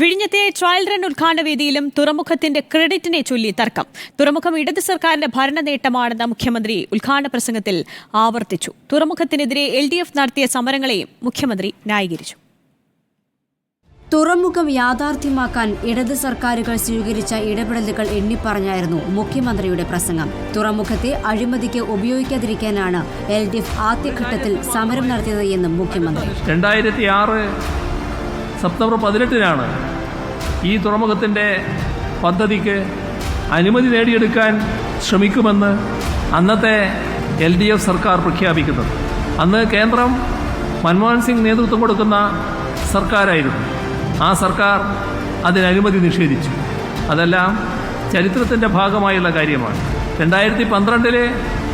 വിഴിഞ്ഞത്തെ trial run ഉദ്ഘാടന വേദിയിലും തുറമുഖത്തിന്റെ ക്രെഡിറ്റിനെ ചൊല്ലി തർക്കം. തുറമുഖം ഇടത് സർക്കാരിന്റെ ഭരണ നേട്ടമാണെന്ന് മുഖ്യമന്ത്രി ഉദ്ഘാടന പ്രസംഗത്തിൽ ആവർത്തിച്ചു. തുറമുഖത്തിനെതിരെ എൽ ഡി എഫ് നടത്തിയ സമരങ്ങളെയും മുഖ്യമന്ത്രി ന്യായീകരിച്ചു. തുറമുഖം യാഥാർത്ഥ്യമാക്കാൻ ഇടത് സർക്കാരുകൾ സ്വീകരിച്ച ഇടപെടലുകൾ എണ്ണിപ്പറഞ്ഞായിരുന്നു മുഖ്യമന്ത്രിയുടെ പ്രസംഗം. തുറമുഖത്തെ അഴിമതിക്ക് ഉപയോഗിക്കാതിരിക്കാനാണ് എൽ ഡി എഫ് ആദ്യഘട്ടത്തിൽ സമരം നടത്തിയത് എന്നും മുഖ്യമന്ത്രി. രണ്ടായിരത്തി സെപ്റ്റംബർ പതിനെട്ടിനാണ് ഈ തുറമുഖത്തിന്റെ പദ്ധതിക്ക് അനുമതി നേടിയെടുക്കാൻ ശ്രമിക്കുമെന്ന് അന്നത്തെ എൽ ഡി എഫ് സർക്കാർ പ്രഖ്യാപിക്കുന്നത്. അന്ന് കേന്ദ്രം മൻമോഹൻ സിംഗ് നേതൃത്വം കൊടുക്കുന്ന സർക്കാരായിരുന്നു. ആ സർക്കാർ അതിനനുമതി നിഷേധിച്ചു. അതെല്ലാം ചരിത്രത്തിന്റെ ഭാഗമായുള്ള കാര്യമാണ്. രണ്ടായിരത്തി പന്ത്രണ്ടിലെ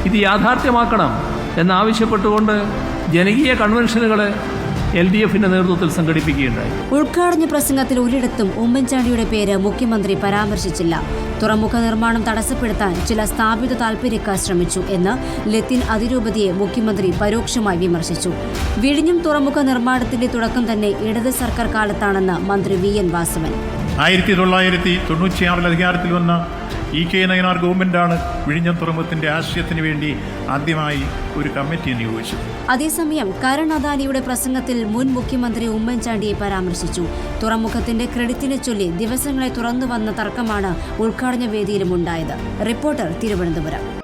ഇത് യാഥാർത്ഥ്യമാക്കണം എന്നാവശ്യപ്പെട്ടുകൊണ്ട് ജനകീയ കൺവെൻഷനുകൾ എൽ ഡി എഫിന്റെ നേതൃത്വത്തിൽ സംഘടിപ്പിക്കുകയുണ്ടായി. ഉദ്ഘാടന പ്രസംഗത്തിൽ ഒരിടത്തും ഉമ്മൻചാണ്ടിയുടെ പേര് മുഖ്യമന്ത്രി പരാമർശിച്ചില്ല. തുറമുഖ നിർമ്മാണം തടസ്സപ്പെടുത്താൻ ചില സ്ഥാപിത താൽപര്യക്കാർ ശ്രമിച്ചു എന്ന് ലത്തിൻ അതിരൂപതയെ മുഖ്യമന്ത്രി പരോക്ഷമായി വിമർശിച്ചു. വിഴിഞ്ഞം തുറമുഖ നിർമ്മാണത്തിന്റെ തുടക്കം തന്നെ ഇടത് സർക്കാർ കാലത്താണെന്ന് മന്ത്രി വി എൻ വാസവൻ. ആയിരത്തി തൊള്ളായിരത്തി തൊണ്ണൂറ്റിയാറിൽ അധികാരത്തിൽ വന്ന ഇ കെ നയനാർ ഗവൺമെന്റാണ് വിഴിഞ്ഞം തുറമുഖത്തിന്റെ ആശയത്തിന് വേണ്ടി ആദ്യമായി ഒരു കമ്മിറ്റി നിയോഗിച്ചത്. അതേസമയം കരൺ അദാനിയുടെ പ്രസംഗത്തിൽ മുൻ മുഖ്യമന്ത്രി ഉമ്മൻചാണ്ടിയെ പരാമർശിച്ചു. തുറമുഖത്തിന്റെ ക്രെഡിറ്റിനെ ചൊല്ലി ദിവസങ്ങളെ തുറന്നു വന്ന തർക്കമാണ് ഉദ്ഘാടന വേദിയിലും ഉണ്ടായത്. റിപ്പോർട്ടർ തിരുവനന്തപുരം.